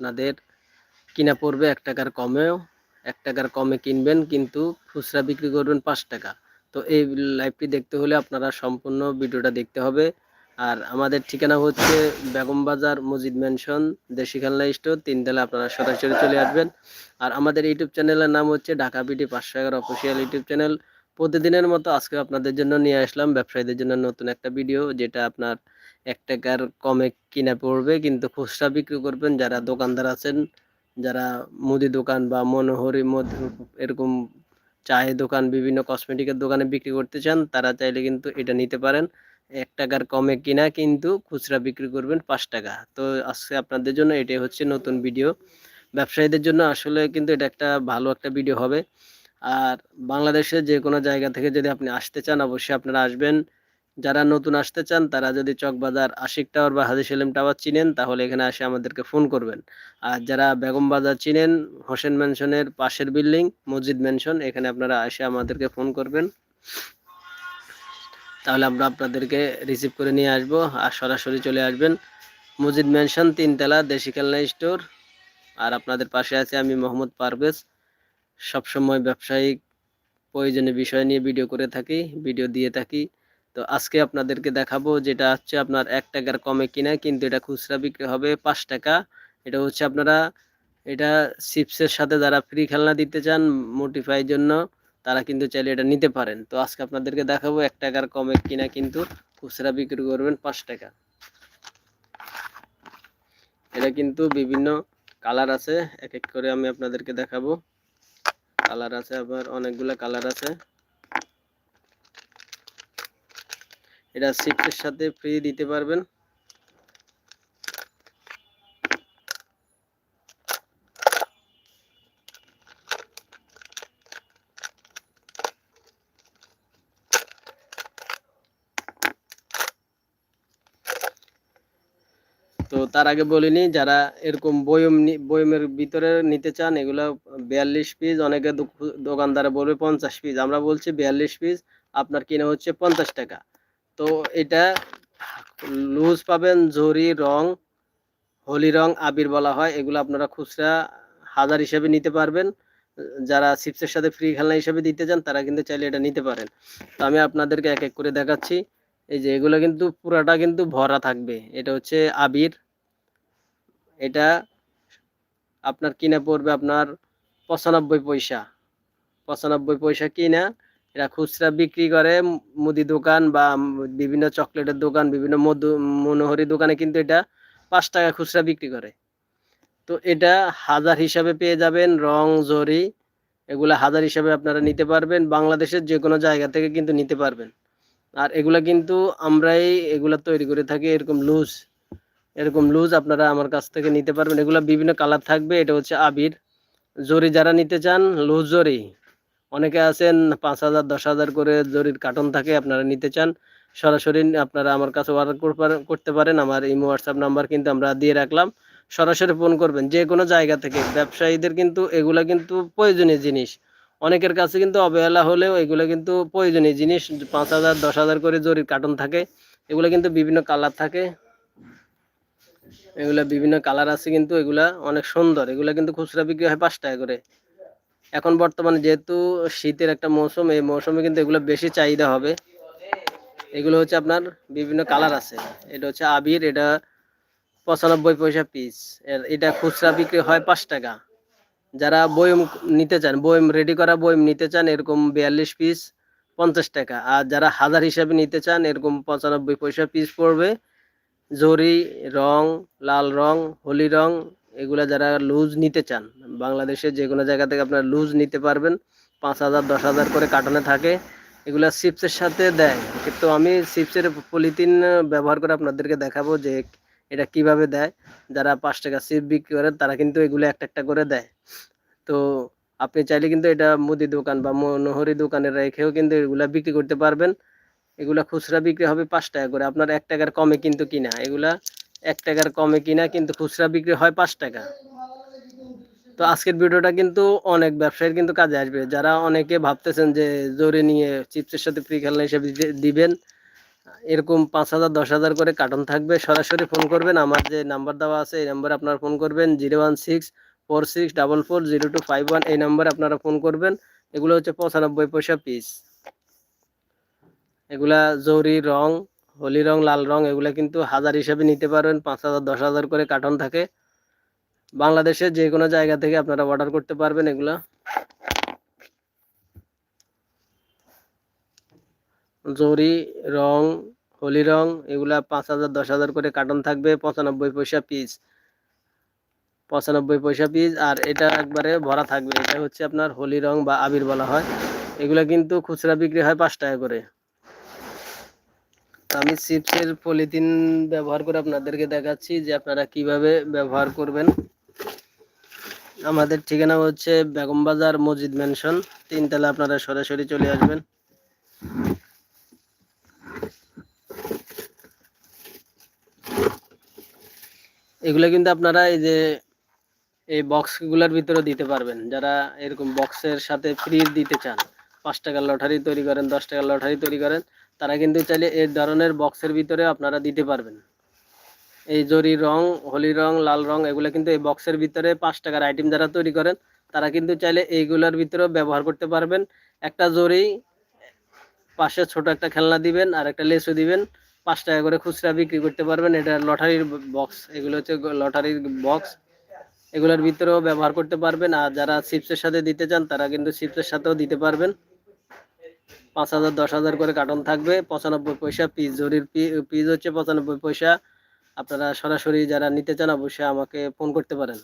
আপনাদের কিনা পড়বে এক টাকার কমেও, এক টাকার কমে কিনবেন, কিন্তু খুচরা বিক্রি করবেন পাঁচ টাকা। তো এই লাইভটি দেখতে হলে আপনারা সম্পূর্ণ ভিডিওটা দেখতে হবে। আর আমাদের ঠিকানা হচ্ছে বেগম বাজার মসজিদ ম্যানশন দেশি খেলনা স্টোর তিনতলা আপনারা সরাসরি চলে আসবেন। আর আমাদের ইউটিউব চ্যানেলের নাম হচ্ছে ঢাকা বিটি পাঁচশো এগারো অফিসিয়াল ইউটিউব চ্যানেল। প্রতিদিনের মতো আজকে আপনাদের জন্য নিয়ে আসলাম, ব্যবসায়ীদের জন্য নতুন একটা ভিডিও যেটা আপনার এক টাকার কমে কিনা পড়বে, কিন্তু খুচরা বিক্রি করবেন। যারা দোকানদার আছেন, যারা মুদি দোকান বা মনোহরি মদ এরকম চায়ের দোকান, বিভিন্ন কসমেটিকের দোকানে বিক্রি করতে চান, তারা চাইলে কিন্তু এটা নিতে পারেন। এক টাকার কমে কিনা কিন্তু খুচরা বিক্রি করবেন পাঁচ টাকা। তো আজকে আপনাদের জন্য এটাই হচ্ছে নতুন ভিডিও। ব্যবসায়ীদের জন্য আসলে কিন্তু এটা একটা ভালো একটা ভিডিও হবে। আর বাংলাদেশের যে কোনো জায়গা থেকে যদি আপনি আসতে চান, অবশ্যই আপনারা আসবেন। যারা নতুন আসতে চান, তারা যদি চকবাজার আশিক টাওয়ার বা হাজি সেলিম টাওয়ার চিনেন, তাহলে এখানে এসে আমাদেরকে ফোন করবেন। আর যারা বেগম বাজার চিনেন, হোসেন ম্যানশনের পাশের বিল্ডিং, মসজিদ ম্যানশন এখানে আপনারা এসে আমাদেরকে ফোন করবেন। তাহলে আমরা আপনাদেরকে রিসিভ করে নিয়ে আসব আর সরাসরি চলে আসবেন। মসজিদ ম্যানশন তিনতলা, দেশি খেলনা স্টোর। আর আপনাদের পাশে আছে আমি মোহাম্মদ পারভেজ। সবসময় ব্যবসায়িক প্রয়োজনীয় বিষয় নিয়ে ভিডিও করে থাকি, ভিডিও দিয়ে থাকি। তো আজকে আপনাদেরকে দেখাবো যেটা হচ্ছে আপনার এক টাকার কমে কিনা, কিন্তু এটা খুচরা বিক্রি হবে পাঁচ টাকা। এটা হচ্ছে আপনারা, এটা চিপসের সাথে যারা ফ্রি খেলনা দিতে চান মোটিফাইয়ের জন্য, তারা কিন্তু চাইলে এটা নিতে পারেন। তো আজকে আপনাদেরকে দেখাবো এক টাকার কমে কিনা কিন্তু খুচরা বিক্রি করবেন পাঁচ টাকা। এটা কিন্তু বিভিন্ন কালার আছে, এক এক করে আমি আপনাদেরকে দেখাবো। কালার আছে আবার, অনেকগুলো কালার আছে। এটা চিপসের সাথে ফ্রি দিতে পারবেন। তো তার আগে বলিনি, যারা এরকম বয়ম বয়মের ভিতরে নিতে চান, এগুলো বিয়াল্লিশ পিস অনেকে দোক- দোকানদারে বলবে পঞ্চাশ পিস আমরা বলছি বিয়াল্লিশ পিস আপনার কিনা হচ্ছে পঞ্চাশ টাকা। তো এটা লুজ পাবেন জরি রং, হোলি রং, আবির বলা হয়। এগুলো আপনারা খুচরা হাজার হিসেবে নিতে পারবেন। যারা চিপসের সাথে ফ্রি খেলনা হিসেবে দিতে চান, তারা কিন্তু চাইলে এটা নিতে পারেন। তো আমি আপনাদেরকে এক এক করে দেখাচ্ছি। এই যে এগুলো কিন্তু পুরাটা কিন্তু ভরা থাকবে। এটা হচ্ছে আবির। এটা আপনার কিনে পড়বে আপনার পঁচানব্বই পয়সা। পঁচানব্বই পয়সা কিনা এরা খুচরা বিক্রি করে মুদি দোকান বা বিভিন্ন চকলেটের দোকান, বিভিন্ন মধু, মনোহরি দোকানে কিন্তু এটা পাঁচ টাকা খুচরা বিক্রি করে। তো এটা হাজার হিসাবে পেয়ে যাবেন, রং, জরি, এগুলা হাজার হিসাবে আপনারা নিতে পারবেন, বাংলাদেশের যে কোনো জায়গা থেকে কিন্তু নিতে পারবেন। আর এগুলা কিন্তু আমরাই এগুলা তৈরি করে থাকি, এরকম লুজ এরকম লুজ আপনারা আমার কাছ থেকে নিতে পারবেন। এগুলা বিভিন্ন কালার থাকবে, এটা হচ্ছে আবির। জরি যারা নিতে চান, লুজ জরি। অনেকে আছেন, পাঁচ হাজার, দশ হাজার করে জরির কার্টন থাকে, আপনারা নিতে চান, সরাসরি আপনারা আমার কাছে অর্ডার করতে পারেন, আমার ইমো, হোয়াটসঅ্যাপ নাম্বার কিন্তু আমরা দিয়ে রাখলাম, সরাসরি ফোন করবেন, যে কোনো জায়গা থেকে, ব্যবসায়ীদের কিন্তু এগুলা কিন্তু প্রয়োজনীয় জিনিস, অনেকের কাছে কিন্তু অবহেলা হলেও এগুলো কিন্তু প্রয়োজনীয় জিনিস, পাঁচ হাজার, দশ হাজার করে জরির কার্টন থাকে, এগুলো কিন্তু বিভিন্ন কালার থাকে, এগুলা বিভিন্ন কালার আছে কিন্তু এগুলা অনেক সুন্দর, এগুলা কিন্তু খুচরা বিক্রি হয় পাঁচ টাকা করে এখন বর্তমানে যেহেতু শীতের একটা মৌসুম, এই মৌসুমে কিন্তু এগুলো বেশি চাহিদা হবে। এগুলো হচ্ছে আপনার বিভিন্ন কালার আছে। এটা হচ্ছে আবির, এটা পঁচানব্বই পয়সা পিস এটা খুচরা বিক্রি হয় পাঁচ টাকা। যারা বয়ম নিতে চান, বয়ম রেডি করা বয়ম নিতে চান, এরকম বিয়াল্লিশ পিস পঞ্চাশ টাকা। আর যারা হাজার হিসাবে নিতে চান, এরকম পঁচানব্বই পয়সা পিস পড়বে। জরি রং, লাল রং হোলি রং, এগুলা যারা লুজ নিতে চান বাংলাদেশের যে কোনো জায়গা থেকে আপনার লুজ নিতে পারবেন। পাঁচ হাজার, দশ হাজার করে কার্টনে থাকে। এগুলো চিপসের সাথে দেয়। কিন্তু আমি চিপসের পলিথিন ব্যবহার করে আপনাদেরকে দেখাবো যে এটা কীভাবে দেয়। যারা পাঁচ টাকা চিপ বিক্রি করে তারা কিন্তু এগুলো একটা একটা করে দেয়। তো আপনি চাইলে কিন্তু এটা মুদি দোকান বা মনোহরি দোকানে রেখেও কিন্তু এগুলো বিক্রি করতে পারবেন। এগুলা খুচরা বিক্রি হবে পাঁচ টাকা করে। আপনার এক টাকার কমে কিন্তু কিনা। এগুলা এক টাকার কমে কিনা কিন্তু খুচরা বিক্রি হয় পাঁচ টাকা। তো আজকের ভিডিওটা কিন্তু অনেক ব্যবসায়ীর কিন্তু কাজে আসবে। যারা অনেকে ভাবতেছেন যে জোরে নিয়ে চিপসের সাথে ফ্রি খেলনা হিসেবে দিবেন, এরকম পাঁচ হাজার, দশ হাজার করে কার্টন থাকবে। সরাসরি ফোন করবেন, আমার যে নাম্বার দেওয়া আছে এই নাম্বারে আপনারা ফোন করবেন zero one six four six double four zero two five one এই নাম্বারে আপনারা ফোন করবেন। এগুলো হচ্ছে পঁচানব্বই পয়সা পিস এগুলা জরি রং, হোলি রং, লাল রং, এগুলা কিন্তু হাজার হিসাবে নিতে পারবেন। পাঁচ হাজার, দশ হাজার করে কার্টন থাকে। বাংলাদেশের যে কোনো জায়গা থেকে আপনারা অর্ডার করতে পারবেন এগুলা। জরি, রং, হোলি রং, এগুলা পাঁচ হাজার, দশ হাজার করে কার্টন থাকবে, পঁচানব্বই পয়সা পিস পঁচানব্বই পয়সা পিস আর এটা একবারে ভরা থাকবে। এটা হচ্ছে আপনার হোলি রং বা আবির বলা হয়। এগুলা কিন্তু খুচরা বিক্রি হয় পাঁচ টাকা করে। আমি চিপসের পলিথিন ব্যবহার করে আপনাদেরকে দেখাচ্ছি যে আপনারা কীভাবে ব্যবহার করবেন। আমাদের ঠিকানা হচ্ছে বেগম বাজার মসজিদ ম্যানশন তিনতলা আপনারা সরাসরি চলে আসবেন। এগুলো কিন্তু আপনারা এই যে, এই বক্সগুলোর ভিতরে দিতে পারবেন। যারা এরকম বক্সের সাথে ফ্রি দিতে চান, পাঁচ টাকার লটারি তৈরি করেন, দশ টাকার লটারি তৈরি করেন, তারা কিন্তু চাইলে এই ধরনের বক্সের ভিতরে আপনারা দিতে পারবেন। এই জরি রং, হোলি রং, লাল রং, এগুলো কিন্তু এই বক্সের ভিতরে পাঁচ টাকার আইটেম যারা তৈরি করেন, তারা কিন্তু চাইলে এইগুলোর ভিতরেও ব্যবহার করতে পারবেন। একটা জরি, পাশে ছোট একটা খেলনা দিবেন আর একটা লেসও দিবেন, পাঁচ টাকা করে খুচরা বিক্রি করতে পারবেন। এটা লটারির বক্স এগুলো হচ্ছে লটারির বক্স এগুলোর ভিতরেও ব্যবহার করতে পারবেন। আর যারা চিপসের সাথে দিতে চান, তারা কিন্তু চিপসের সাথেও দিতে পারবেন। পাঁচ হাজার, দশ হাজার করে কার্টন থাকবে, পঁচানব্বই পয়সা পিস জরির পিস হচ্ছে পঁচানব্বই পয়সা। আপনারা সরাসরি যারা নিতে চান অবশ্যই আমাকে ফোন করতে পারেন।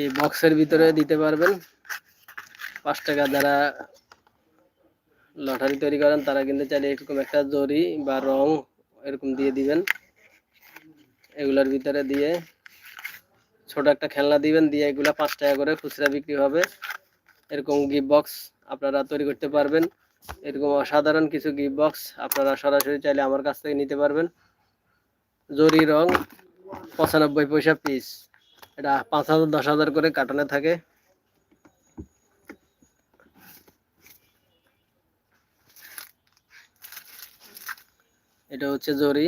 এই বক্সের ভিতরে দিতে পারবেন। পাঁচ টাকা যারা লটারি তৈরি করেন, তারা কিন্তু চাইলে এরকম একটা জরি বা রং এরকম দিয়ে দিবেন। এগুলোর ভিতরে দিয়ে ছোট একটা খেলনা দিবেন, দিয়ে এগুলা পাঁচ টাকা করে খুচরা বিক্রি হবে। এরকম গিফট বক্স আপনারা তৈরি করতে পারবেন। এরকম অসাধারণ কিছু গিফট বক্স আপনারা সরাসরি চাইলে আমার কাছ থেকে নিতে পারবেন। জরি রং পঁচানব্বই পয়সা পিস এটা পাঁচ হাজার, দশ হাজার করে কার্টনে থাকে। এটা হচ্ছে জরি।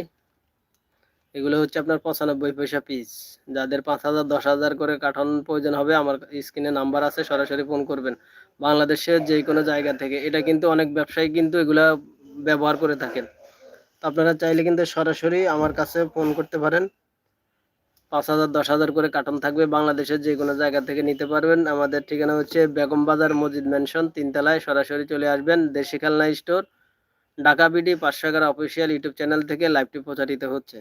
এগুলো হচ্ছে আপনার পঁচানব্বই পয়সা পিস যাদের পাঁচ হাজার, দশ হাজার করে কার্টন প্রয়োজন হবে, আমার স্ক্রিনে নাম্বার আছে, সরাসরি ফোন করবেন। বাংলাদেশের যে কোনো জায়গা থেকে। এটা কিন্তু অনেক ব্যবসায়ী কিন্তু এগুলা ব্যবহার করে থাকেন। আপনারা চাইলে কিন্তু সরাসরি আমার কাছে ফোন করতে পারেন। পাঁচ হাজার, দশ হাজার করে কার্টন থাকবে বাংলাদেশের যে কোনো জায়গা থেকে নিতে পারবেন। আমাদের ঠিকানা হচ্ছে বেগম বাজার মসজিদ ম্যানশন, তিনতলায় সরাসরি চলে আসবেন দেশি খেলনা স্টোর। ঢাকা বিডি পাঁচশো এগারো অফিসিয়াল ইউটিউব চ্যানেল থেকে লাইভটি প্রচারিত হচ্ছে।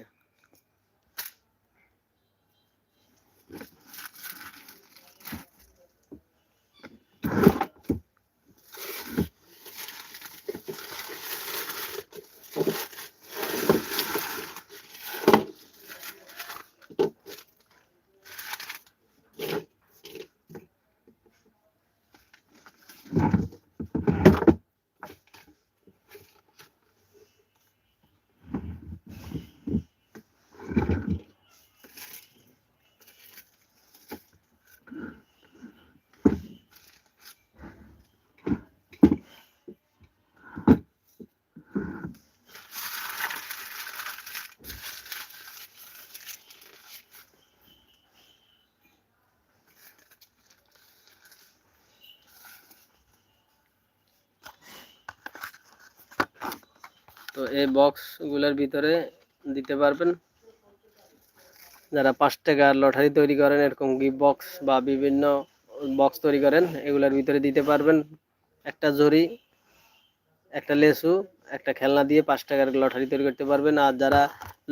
তো এই বক্সগুলোর ভিতরে দিতে পারবেন। যারা পাঁচ টাকার লটারি তৈরি করেন, এরকম গিফট বক্স বা বিভিন্ন বক্স তৈরি করেন, এগুলোর ভিতরে দিতে পারবেন। একটা জরি, একটা লেসু, একটা খেলনা দিয়ে পাঁচ টাকার লটারি তৈরি করতে পারবেন। আর যারা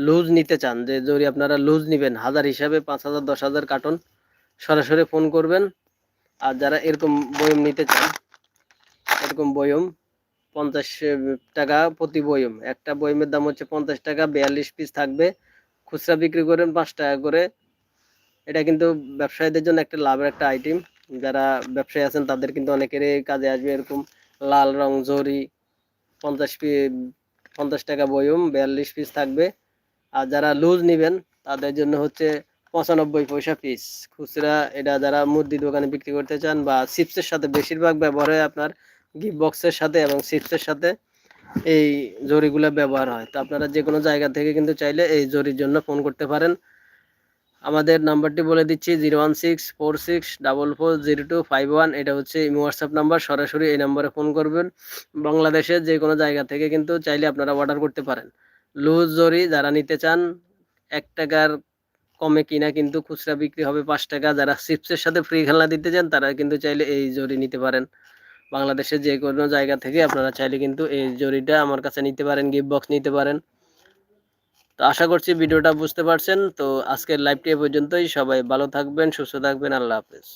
লুজ নিতে চান, যে জরি আপনারা লুজ নেবেন, হাজার হিসাবে পাঁচ হাজার, দশ হাজার কার্টন সরাসরি ফোন করবেন। আর যারা এরকম বয়ম নিতে চান, এরকম বয়ম পঞ্চাশ টাকা প্রতি বয়ম। একটা বয়মের দাম হচ্ছে পঞ্চাশ টাকা, বিয়াল্লিশ পিস থাকবে। খুচরা বিক্রি করেন পাঁচ টাকা করে। এটা কিন্তু ব্যবসায়ীদের জন্য একটা লাভের একটা আইটেম যারা ব্যবসায়ী আছেন, তাদের কিন্তু অনেকেরই কাজে আসবে এরকম লাল রং জরি, পঞ্চাশ পি, পঞ্চাশ টাকা বয়ম, বিয়াল্লিশ পিস থাকবে। আর যারা লুজ নেবেন, তাদের জন্য হচ্ছে পঁচানব্বই পয়সা পিস খুচরা, এটা যারা মুদি দোকানে বিক্রি করতে চান বা চিপসের সাথে বেশিরভাগ ব্যবহার হয় আপনার গিফট বক্সের সাথে এবং চিপসের সাথে এই জরিগুলো ব্যবহার হয়। তো আপনারা যে কোনো জায়গা থেকে কিন্তু চাইলে এই জরির জন্য ফোন করতে পারেন। আমাদের নাম্বারটি বলে দিচ্ছি, zero one six four six double four zero two five one. এটা হচ্ছে হোয়াটসঅ্যাপ নাম্বার, সরাসরি এই নাম্বারে ফোন করবেন। বাংলাদেশের যে কোনো জায়গা থেকে কিন্তু চাইলে আপনারা অর্ডার করতে পারেন। লুজ জরি যারা নিতে চান, এক টাকার কমে কিনা কিন্তু খুচরা বিক্রি হবে পাঁচ টাকা। যারা চিপসের সাথে ফ্রি খেলনা দিতে চান, তারা কিন্তু চাইলে এই জরি নিতে পারেন। বাংলাদেশের যে কোনো জায়গা থেকে আপনারা চাইলে কিন্তু এই জরিটা আমার কাছে নিতে পারেন গিফট বক্স নিতে পারেন। তো আশা করছি ভিডিওটা বুঝতে পারছেন। তো আজকের লাইভটি এ পর্যন্তই। সবাই ভালো থাকবেন, সুস্থ থাকবেন। আল্লাহ হাফেজ।